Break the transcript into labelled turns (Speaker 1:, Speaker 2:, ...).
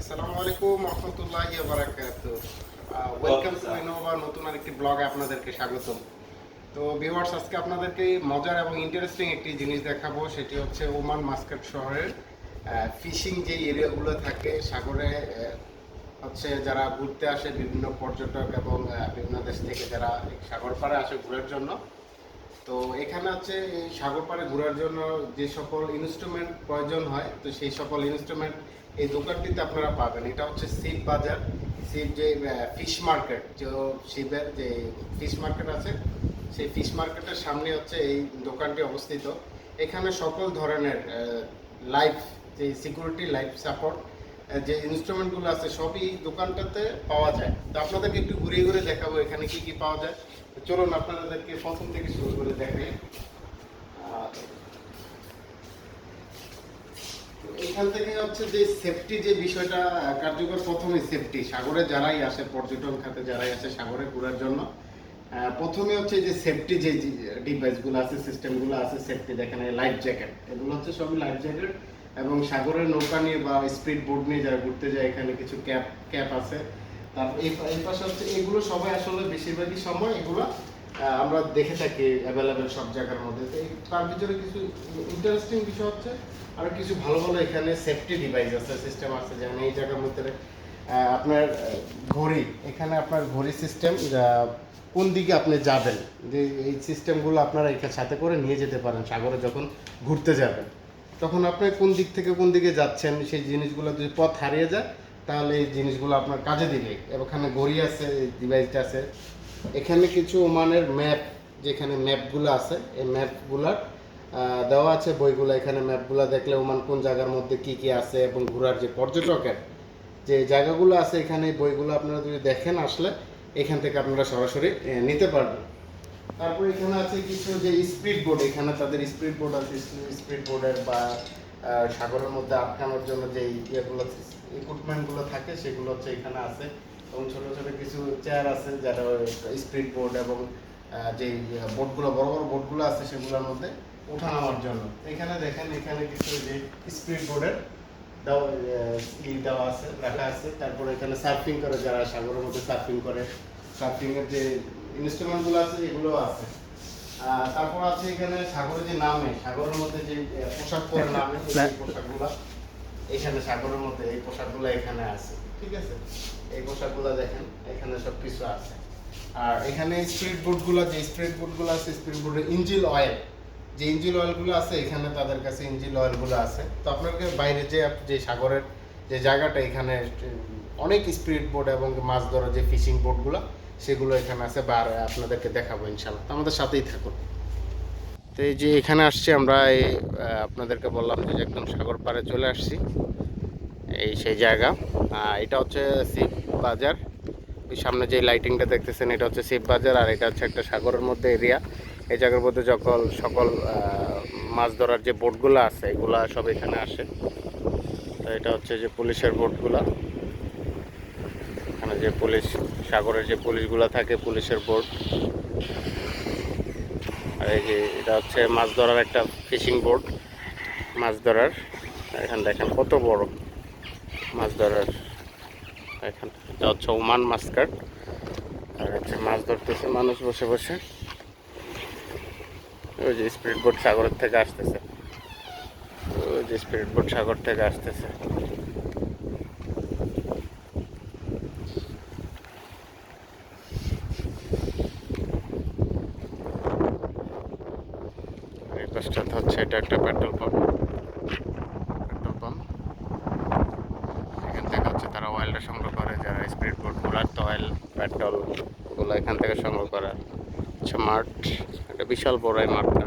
Speaker 1: আসসালামু আলাইকুম নতুন আপনাদেরকে স্বাগতম। তো আজকে আপনাদেরকে মজার এবং ইন্টারেস্টিং একটি জিনিস দেখাবো, সেটি হচ্ছে ওমান শহরের ফিশিং থাকে সাগরে হচ্ছে যারা ঘুরতে আসে বিভিন্ন পর্যটক এবং বিভিন্ন দেশ থেকে যারা সাগর পাড়ে আসে ঘোরার জন্য। তো এখানে হচ্ছে সাগর পাড়ে ঘোরার জন্য যে সকল ইনস্ট্রুমেন্ট প্রয়োজন হয়, তো সেই সকল ইনস্ট্রুমেন্ট এই দোকানটিতে আপনারা পাবেন। এটা হচ্ছে শিব বাজার শিব যে ফিশ মার্কেট, যে শিবের যে ফিশ মার্কেট আছে, সেই ফিশ মার্কেটের সামনে হচ্ছে এই দোকানটি অবস্থিত। এখানে সকল ধরনের লাইফ যে সিকিউরিটি লাইফ সাপোর্ট যে ইনস্ট্রুমেন্টগুলো আছে, সবই দোকানটাতে পাওয়া যায়। তো আপনাদেরকে একটু ঘুরে ঘুরে দেখাবো এখানে কি কি পাওয়া যায়। চলুন আপনাদেরকে প্রথম থেকে শুরু করে দেখাই আহ, তো এখান থেকে হচ্ছে যে সেফটি যে বিষয়টা কার্যকর প্রথমে সেফটি সাগরে যারাই আসে, পর্যটন খাতে যারাই আসে সাগরে ঘোরার জন্য প্রথমে হচ্ছে যে সেফটি যে ডিভাইসগুলো আছে সিস্টেমগুলো আছে সেফটি দেখেন লাইফ জ্যাকেট এগুলো হচ্ছে সবই লাইফ জ্যাকেট এবং সাগরের নৌকা নিয়ে বা স্পিড বোট নিয়ে যারা ঘুরতে যায়, এখানে কিছু ক্যাপ ক্যাপ আছে। তারপর এই পাশে হচ্ছে, এগুলো সবাই আসলে বেশিরভাগই সময় এগুলো আমরা দেখে থাকি অ্যাভেলেবেল সব জায়গার মধ্যে। তো তার ভিতরে কিছু ইন্টারেস্টিং বিষয় হচ্ছে, আর কিছু ভালো ভালো এখানে সেফটি ডিভাইস আছে সিস্টেম আছে, যেমন এই জায়গার মধ্যে আপনার ঘড়ি। এখানে আপনার ঘড়ি সিস্টেম কোন দিকে আপনি যাবেন, যে এই সিস্টেমগুলো আপনারা এখানে সাথে করে নিয়ে যেতে পারেন, সাগরে যখন ঘুরতে যাবেন। তখন আপনি কোন দিক থেকে কোন দিকে যাচ্ছেন, সেই জিনিসগুলো যদি পথ হারিয়ে যায়, তাহলে এই জিনিসগুলো আপনার কাজে দিবে। এখানে ঘড়ি আছে ডিভাইসটা আছে। এখানে কিছু ওমানের ম্যাপ, যেখানে ম্যাপগুলো আছে, এই ম্যাপগুলার দেওয়া আছে বইগুলো। এখানে ম্যাপগুলো দেখলে ওমান কোন জায়গার মধ্যে কি কি আছে এবং ঘোরার যে পর্যটকের যে জায়গাগুলো আছে, এখানে বইগুলো আপনারা যদি দেখেন আসলে, এখান থেকে আপনারা সরাসরি নিতে পারবেন। তারপর এখানে আছে কিছু যে স্পিড বোর্ড এখানে তাদের স্পিড বোর্ড আছে স্পিড বোর্ডের বা সাগরের মধ্যে আটকানোর জন্য যে ইয়েগুলো ইকুইপমেন্টগুলো থাকে, সেগুলো হচ্ছে এখানে আছে। এবং ছোট ছোট কিছু চেয়ার আছে যারা স্পিড বোর্ড এবং যে বোর্ডগুলো বড় বড় বোর্ডগুলো আছে সেগুলোর মধ্যে ওঠা নামার জন্য। এখানে দেখেন এখানে কিছু যে স্পিড বোর্ডের দেওয়া ই দেওয়া আছে রাখা আছে। তারপরে এখানে সার্ফিং করে যারা সাগরের মধ্যে সার্ফিং করে সার্ফিং এর যে ইনস্ট্রুমেন্টগুলো আছে এগুলো আছে। তারপর আছে এখানে সাগরে যে নামে সাগরের মধ্যে যে পোশাক পরে নামে পোশাকগুলো। এখানে সাগরের মধ্যে এই পোশাকগুলো এখানে আছে, ঠিক আছে? এই পোশাকগুলো দেখেন, এখানে সব কিছু আছে। আর এখানে স্পিড বোটগুলো যে স্পিড বোটগুলো আছে স্পিড বোটের ইঞ্জিল অয়েল যে ইঞ্জিল অয়েলগুলো আছে, এখানে তাদের কাছে ইঞ্জিল অয়েলগুলো আছে। তো আপনাকে বাইরে যে যে সাগরের যে জায়গাটা, এখানে অনেক স্পিড বোট এবং মাছ ধরার যে ফিশিং বোটগুলো সেগুলো এখানে আছে, বা আপনাদেরকে দেখাবো ইনশাল্লাহ আমাদের সাথেই থাকুন। তো এই যে এখানে আসছি আমরা, এই আপনাদেরকে বললাম যে একদম সাগর পাড়ে চলে আসছি। এই সেই জায়গা। এটা হচ্ছে শিব বাজার। ওই সামনে যে লাইটিংটা দেখতেছেন, এটা হচ্ছে শিব বাজার আর এটা হচ্ছে একটা সাগরের মধ্যে এরিয়া এই জায়গার মধ্যে যখন সকল মাছ ধরার যে বোটগুলো আছে, এগুলা সব এখানে আসে। তো এটা হচ্ছে যে পুলিশের বোটগুলা এখানে যে পুলিশ, সাগরের যে পুলিশগুলো থাকে, পুলিশের বোট এই যে এটা হচ্ছে মাছ ধরার একটা ফিশিং বোর্ড মাছ ধরার। এখানে দেখেন কত বড় মাছ ধরার। এখান এটা হচ্ছে ওমান মাস্কাট আর হচ্ছে মাছ ধরতেছে মানুষ বসে বসে। ওই যে স্পিড বোট সাগরের থেকে আসতেছে। ওই যে স্পিড বোট সাগর থেকে আসতেছে। পাশটাতে হচ্ছে, এটা একটা পেট্রোল পাম্প। Petrol pump. এখান থেকে হচ্ছে তারা অয়েলটা সংগ্রহ করে, যারা স্পিড বোট ঘোরার তো অয়েল পেট্রোল, ওগুলো এখান থেকে সংগ্রহ করে। হচ্ছে মাঠ একটা বিশাল বড় এই মাঠটা।